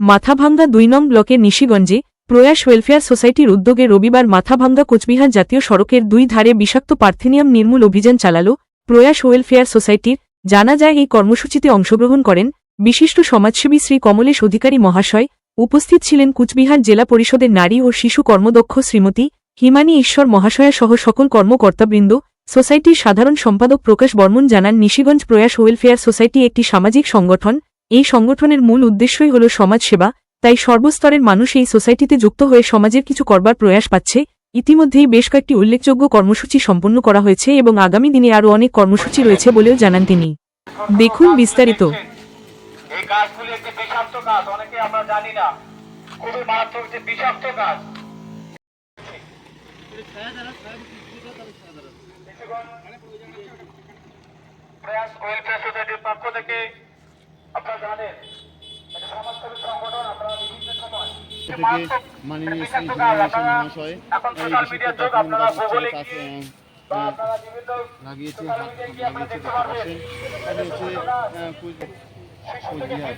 মাথাভাঙ্গা দুই নং ব্লকের নিশিগঞ্জে প্রয়াস ওয়েলফেয়ার সোসাইটির উদ্যোগে রবিবার মাথাভাঙ্গা কোচবিহার জাতীয় সড়কের দুই ধারে বিষাক্ত পার্থেনিয়াম নির্মূল অভিযান চালাল প্রয়াস ওয়েলফেয়ার সোসাইটির। জানা যায়, এই কর্মসূচিতে অংশগ্রহণ করেন বিশিষ্ট সমাজসেবী শ্রী কমলেশ অধিকারী মহাশয়। উপস্থিত ছিলেন কুচবিহার জেলা পরিষদের নারী ও শিশু কর্মদক্ষ শ্রীমতী হিমানী ঈশ্বর মহাশয়া সহ সকল কর্মকর্তাবৃন্দ। সোসাইটির সাধারণ সম্পাদক প্রকাশ বর্মন জানান, নিশিগঞ্জ প্রয়াস ওয়েলফেয়ার সোসাইটি একটি সামাজিক সংগঠন। এই সংগঠনের মূল উদ্দেশ্যই হল সমাজসেবা, তাই সর্বস্তরের মানুষ এই সোসাইটিতে যুক্ত হয়ে সমাজের কিছু করবার প্রয়াস পাচ্ছে। ইতিমধ্যেই বেশ কয়েকটি উল্লেখযোগ্য কর্মসূচি সম্পন্ন করা হয়েছে এবং আগামী দিনে আরও অনেক কর্মসূচি রয়েছে বলেও জানান তিনি। দেখুন বিস্তারিত। প্রয়াস ওয়েলফেয়ার সোসাইটির পক্ষ থেকে আপনারা জানেন মাননীয় শ্রী মহাশয় আপনারা লাগিয়েছে হাত লাগিয়েছে দেখতে পাচ্ছেন এটা হচ্ছে কোচবিহার।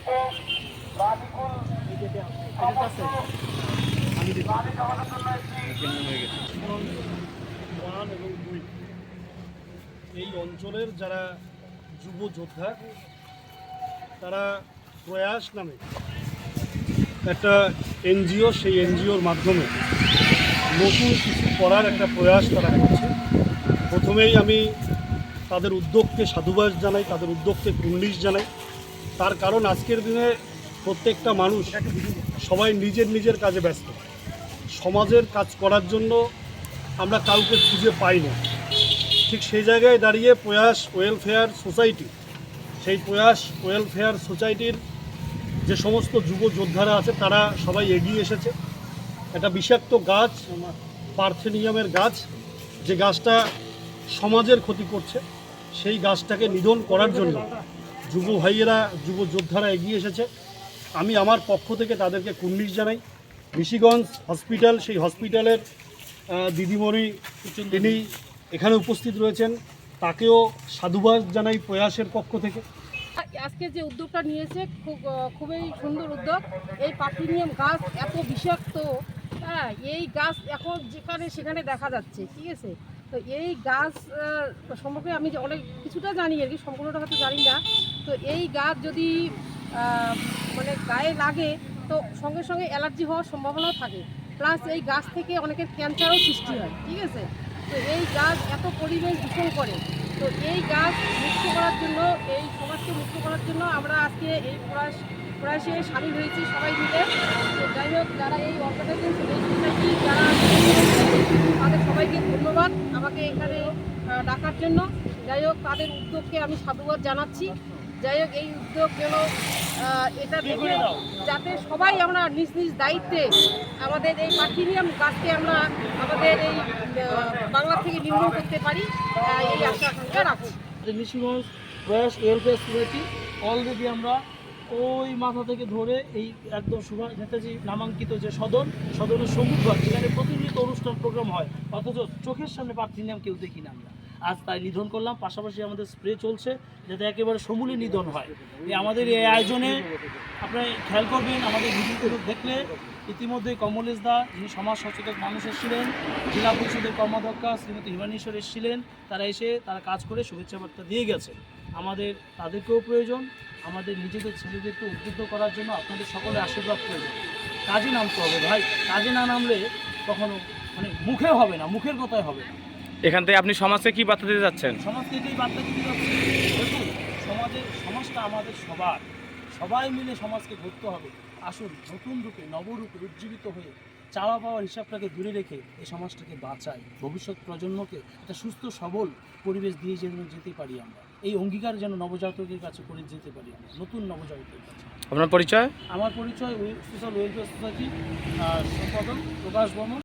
কেমন হয়ে গেছে? এই অঞ্চলের যারা যুব যোদ্ধা তারা প্রয়াস নামে একটা এনজিও, সেই এনজিওর মাধ্যমে নতুন কিছু করার একটা প্রয়াস তারা করছে। প্রথমেই আমি তাদের উদ্যোগকে সাধুবাস জানাই, তাদের উদ্যোগকে কুন্ডিশ জানাই। তার কারণ আজকের দিনে প্রত্যেকটা মানুষ সবাই নিজের নিজের কাজে ব্যস্ত। সমাজের কাজ করার জন্য আমরা কাউকে খুঁজে পাই না। ঠিক সেই জায়গায় দাঁড়িয়ে প্রয়াস ওয়েলফেয়ার সোসাইটি সেই প্রয়াস ওয়েলফেয়ার সোসাইটির যে সমস্ত যুব যোদ্ধারা আছে, তারা সবাই এগিয়ে এসেছে। একটা বিষাক্ত গাছ, পার্থেনিয়ামের গাছ, যে গাছটা সমাজের ক্ষতি করছে, সেই গাছটাকে নিধন করার জন্য যুব ভাইয়েরা, যুব যোদ্ধারা এগিয়ে এসেছে। আমি আমার পক্ষ থেকে তাদেরকে কুন্ডিশ জানাই। ঋষিগঞ্জ হসপিটাল, সেই হসপিটালের দিদিমণি, তিনি এখানে উপস্থিত রয়েছেন। তাকেও সাধুবাদ জানাই প্রয়াসের পক্ষ থেকে। আজকে যে উদ্যোগটা নিয়েছে, খুব খুবই সুন্দর উদ্যোগ। এই পার্টিনিয়াম গাছ এত বিষাক্ত হ্যাঁ এই গাছ এখন যেখানে সেখানে দেখা যাচ্ছে, ঠিক আছে? তো এই গাছ সম্পর্কে আমি অনেক কিছুটা জানি আর কি, সম্পূর্ণটা হয়তো জানি না। তো এই গাছ যদি মানে গায়ে লাগে, তো সঙ্গে সঙ্গে অ্যালার্জি হওয়ার সম্ভাবনাও থাকে। প্লাস এই গাছ থেকে অনেকের ক্যান্সারও সৃষ্টি হয়, ঠিক আছে? তো এই গাছ এত পরিবেশ দূষণ করে তো এই গাছ মুক্ত করার জন্য, এই সমাজকে মুক্ত করার জন্য আমরা আজকে এই প্রয়াস প্রয়াসে সামিল হয়েছি সবাই মিলে। তো যাই হোক, যারা এই অর্গানাইজেশন যারা তাদের সবাইকে ধন্যবাদ আমাকে এখানে ডাকার জন্য। যাই হোক, তাদের উদ্যোগকে আমি সাধুবাদ জানাচ্ছি। যাই হোক, এই উদ্যোগ যেন এটা দেখে যাতে সবাই আমরা নিজ নিজ দায়িত্বে আমাদের এই পার্টিনিয়াম গাছকে আমরা আমাদের এই বাংলা থেকে নির্মূল করতে পারি এই আশা আকাঙ্ক্ষা রাখছি যে নিশিগঞ্জ প্রয়াস ওয়েলফেয়ার সোসাইটি অলরেডি আমরা ওই মাথা থেকে ধরে এই একদম সুভাষ নেতাজি নামাঙ্কিত যে সদন, সদনের সম্মুখভাগ, যেখানে প্রতিনিয়ত অনুষ্ঠান প্রোগ্রাম হয়, অথচ চোখের সামনে পার্থিনিয়াম কেউ দেখি না আমরা। আজ তাই নিধন করলাম। পাশাপাশি আমাদের স্প্রে চলছে, যাতে একেবারে সমূলে নিধন হয়। এই আমাদের এই আয়োজনে আপনি খেয়াল করবেন, আমাদের ভিডিওগুলো দেখলে ইতিমধ্যে কমলেশ দা, যিনি সমাজ সচেতন মানুষ এসেছিলেন, জেলা পরিষদের কর্মাধ্যক্ষা শ্রীমতী হিমানীশ্বর এসেছিলেন, তারা এসে তারা কাজ করে শুভেচ্ছা বার্তা দিয়ে গেছে আমাদের, তাদেরকেও প্রয়োজন, আমাদের নিজেদের ছেলেদেরকে উদ্বুদ্ধ করার জন্য আপনাদের সকলে আশীর্বাদ প্রয়োজন। কাজে নামতে হবে ভাই, কাজে না নামলে কখনো মানে মুখে হবে না, মুখের কথায় হবে না। এখান থেকে আপনি সমাজকে কি বার্তা দিতে যাচ্ছেন সমাজকে এটাই বার্তা দিতে যাচ্ছি দেখুন সমাজের সমাজটা আমাদের সবার। সবাই মিলে সমাজকে ধরতে হবে। আসুন নতুন রূপে নবরূপে উজ্জীবিত হয়ে চাওয়া পাওয়ার হিসাবটাকে দূরে রেখে এই সমাজটাকে বাঁচাই। ভবিষ্যৎ প্রজন্মকে একটা সুস্থ সবল পরিবেশ দিয়ে যেন যেতে পারি আমরা। এই অঙ্গীকার যেন নবজাতকের কাছে করে যেতে পারি আমরা। নতুন নবজাতকের কাছে। আপনার পরিচয়? আমার পরিচয় সোশ্যাল ওয়েলফেয়ার সোসাইটি সম্পাদক প্রকাশ বর্মন।